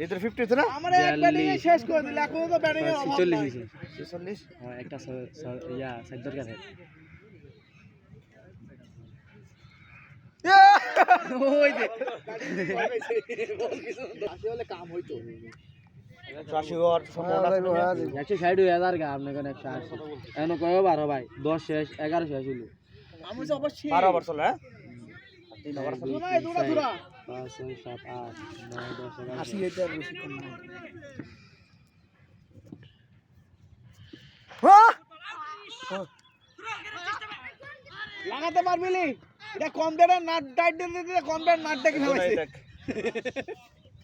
এদের ফিফটি হচ্ছে না? আমার এক ব্যাটিং শেষ করে দিল এখনও তো ব্যাটিং এর অভাব চল্লিশ নাই হয়েছে ছেচল্লিশ? হ্যাঁ, একটা ইয়া সাইড দরকার ওই যে। আসলে কাম হইতো চাষি হওয়ার সম্ভাবনা আছে নাকি? একশো ষাট হাজার গা আপনার কাছে একশো আশি এখন কয়ও বারো ভাই? দশ শেষ এগারো শেষ হইল। আমি বারো ওভার চলে হ্যাঁ? তিন ওভার পাঁচ ছয় সাত আট নয় দশ এগারো আসি এটা বেশি কম না লাগাতে পারবি নি? এটা কম বেড়ে নাট ডাইট দিতে দিতে কম বেড়ে নাট ডেকে ফেলেছে দেখ।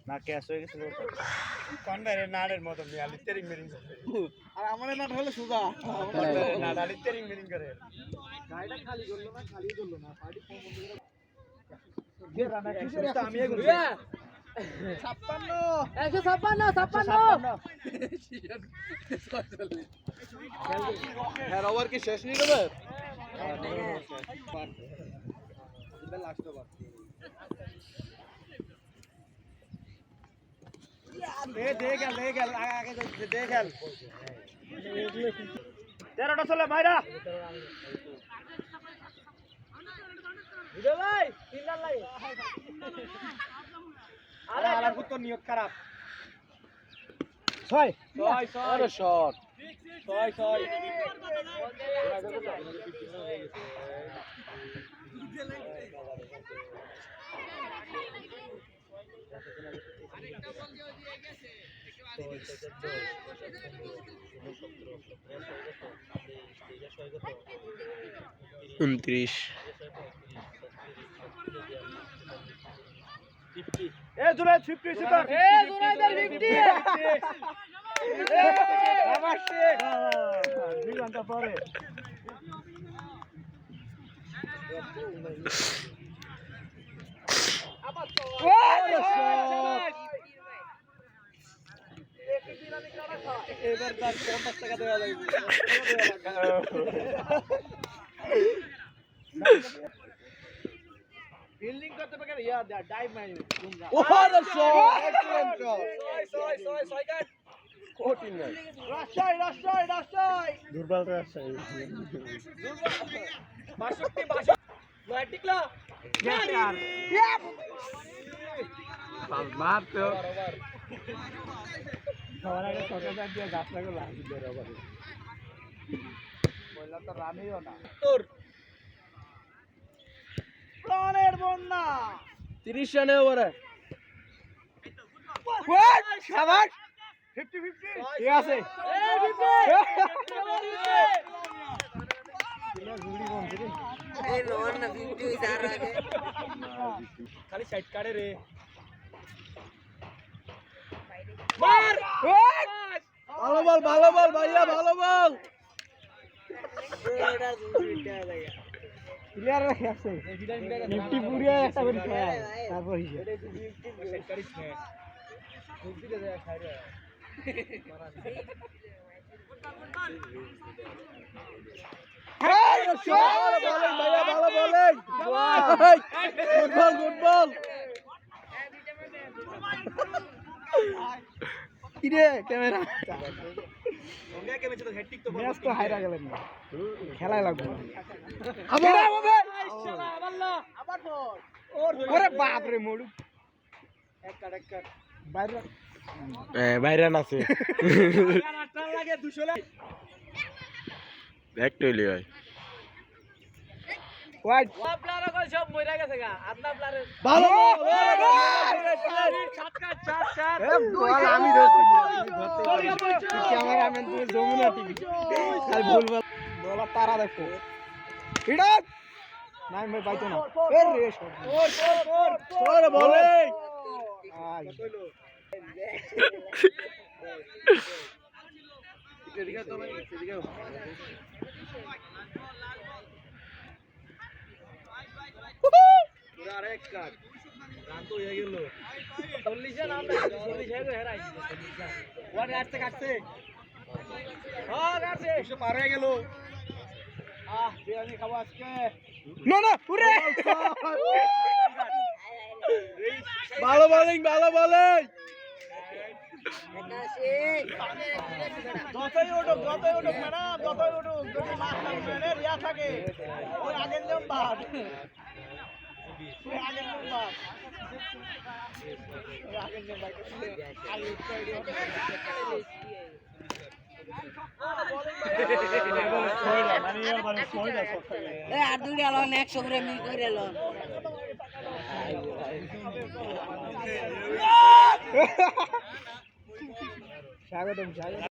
না ক্যাশ হয়ে গেছিল কনভারে নাড়ের মতো মিয়ালি তেরিং মেরিং আর আমার নাট হলে সুজা। না নাড়ি তেরিং মেরিং করে। গাড়িটা খালি করল না খালি করল না। পার্টি আমি ছাপ্পান্ন একশো ছাপ্পান্ন ছাপ্পান্ন হ্যাঁ ওভার কি শেষ নিয়ে নেবে দে দে গেল দে গেল আগে আগে দে- দে গেল তেরোটা চলে ভাইরা ভাই তিন রান লাগে। আরে আলার তো নিয়ত খারাপ। ছয়। ছয় ছয়। শট। ছয় ছয়। উনত্রিশ। এ জুলাই ফিফটি সিটার এ জুনাইদের 50 আমার শেখ দুই ঘণ্টা পরে এবার তার 50 টাকা দেওয়া লাগবে। ইয়া ডাইভ মারি ওরে শট এক্সেলেন্ট ছয় ছয় ছয় কাট কঠিন না রাজশাহী রাজশাহী রাজশাহী দুর্বল রাজশাহী বাষট্টি বাষট্টি নয় টিকলা মার তো সবার আগে ছোট ব্যাট দিয়ে গাছটাকে লাগিয়ে দেয় রবারে বললাম তো রানিও না তোর। প্রাণের বন্যা। তিরিশ রানে ওভারে ঠিক আছে। খালি সাইড কাটে রে। ভালো বল ভালো বল ভাইয়া ভালো বল। প্লেয়ার রাখে আছে ফিফটি পুরিয়া একটা করে খেয়ে তারপর হিসেবে কিরে ক্যামেরা ম্যাচ তো হাইরা গেলেন না। খেলায় লাগবে আবার আবার বল। ওরে বাপ রে মোড়ু। এক কাট এক কাট। বাইরে বাইরে আছে। এক ভাই। ওয়াইড প্লার কল সব মইরা গেছে গা ভালো আমি ধরছি ক্যামেরাম্যান তুমি যমুনা টিভি খালি ভুল বলা তারা দেখো এটা নাই মই পাইতো না এ রে ওরে বলে আই আরেক কাট রান তো হয়ে ভালো বলিং ভালো বলিং যতই উঠুক যতই উঠুক ম্যাডাম যতই উঠুক যদি মাছ থাকবে রিয়া থাকে ওই আগের নিয়ম বাদ। আগের আগের। আর দুইটা লন একশো করে মিল করে লন। স্বাগতম স্বাগতম